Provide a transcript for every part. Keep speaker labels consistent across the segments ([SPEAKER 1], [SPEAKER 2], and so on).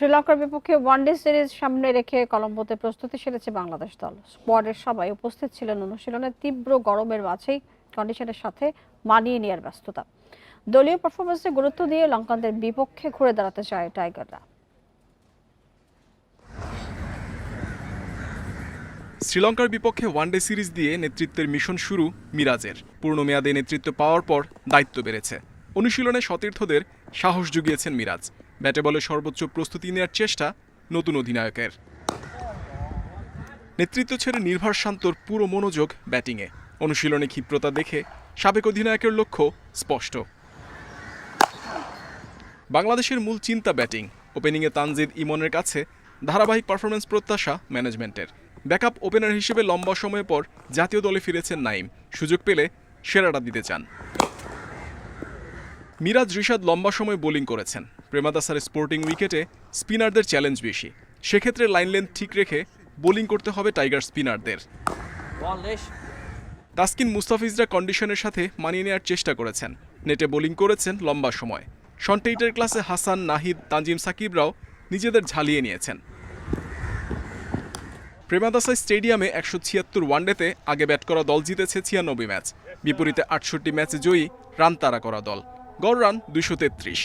[SPEAKER 1] শ্রীলঙ্কার বিপক্ষে one day series সামনে রেখে কলম্বোতে প্রস্তুতি সেরেছে বাংলাদেশ দল। স্কোয়াডের সবাই উপস্থিত ছিলেন অনুশীলনে তীব্র গরমের মাঝেই কন্ডিশনের সাথে মানিয়ে নেওয়ার ব্যস্ততা। দলীয় পারফরমেন্সে গুরুত্ব দিয়ে লঙ্কানদের বিপক্ষে ঘুরে দাঁড়াতে চায় টাইগাররা
[SPEAKER 2] শ্রীলঙ্কার বিপক্ষে ওয়ানডে সিরিজ দিয়ে নেতৃত্বের মিশন শুরু মিরাজের। পূর্ণ মেয়াদে নেতৃত্ব পাওয়ার পর দায়িত্ব বেড়েছে। অনুশীলনে সতীর্থদের সাহস জুগিয়েছেন মিরাজ। ব্যাটে বলে সর্বোচ্চ প্রস্তুতি নেওয়ার চেষ্টা নতুন অধিনায়কের। নেতৃত্ব ছেড়ে নির্ভর শান্তর পুরো মনোযোগ ব্যাটিংয়ে। অনুশীলনে ক্ষিপ্রতা দেখে সাবেক অধিনায়কের লক্ষ্য স্পষ্ট। বাংলাদেশের মূল চিন্তা ব্যাটিং। ওপেনিংয়ে তানজিদ ইমনের কাছে ধারাবাহিক পারফরমেন্স প্রত্যাশা ম্যানেজমেন্টের। ব্যাকআপ ওপেনার হিসেবে লম্বা সময় পর জাতীয় দলে ফিরেছেন নাইম সুযোগ পেলে সেরাটা দিতে চান। মিরাজ রিশাদ লম্বা সময় বোলিং করেছেন। প্রেমাদাসার স্পোর্টিং উইকেটে স্পিনারদের চ্যালেঞ্জ বেশি। সেক্ষেত্রে লাইন লেন্থ ঠিক রেখে বোলিং করতে হবে টাইগার স্পিনারদের। তাসকিন মুস্তাফিজরা কন্ডিশনের সাথে মানিয়ে নেওয়ার চেষ্টা করেছেন। নেটে বোলিং করেছেন লম্বা সময়। শন্টেইটের ক্লাসে হাসান নাহিদ তানজিম সাকিবরাও নিজেদের ঝালিয়ে নিয়েছেন। প্রেমাদাসা স্টেডিয়ামে একশো ছিয়াত্তর ওয়ানডেতে আগে ব্যাট করা দল জিতেছে ছিয়ানব্বই ম্যাচ। বিপরীতে আটষট্টি ম্যাচে জয়ী রান তাড়া করা দল। গড় রান দুইশো তেত্রিশ।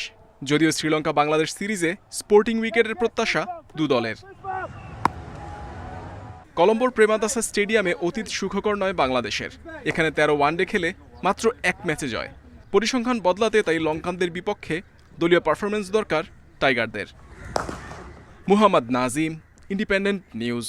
[SPEAKER 2] যদিও শ্রীলঙ্কা বাংলাদেশ সিরিজে স্পোর্টিং উইকেটের প্রত্যাশা দু দলের। কলম্বোর প্রেমাদাসা স্টেডিয়ামে অতীত সুখকর নয় বাংলাদেশের। এখানে তেরো ওয়ানডে খেলে মাত্র এক ম্যাচে জয়। পরিসংখ্যান বদলাতে তাই লঙ্কানদের বিপক্ষে দলীয় পারফরমেন্স দরকার টাইগারদের। Muhammad Nazim, independent news.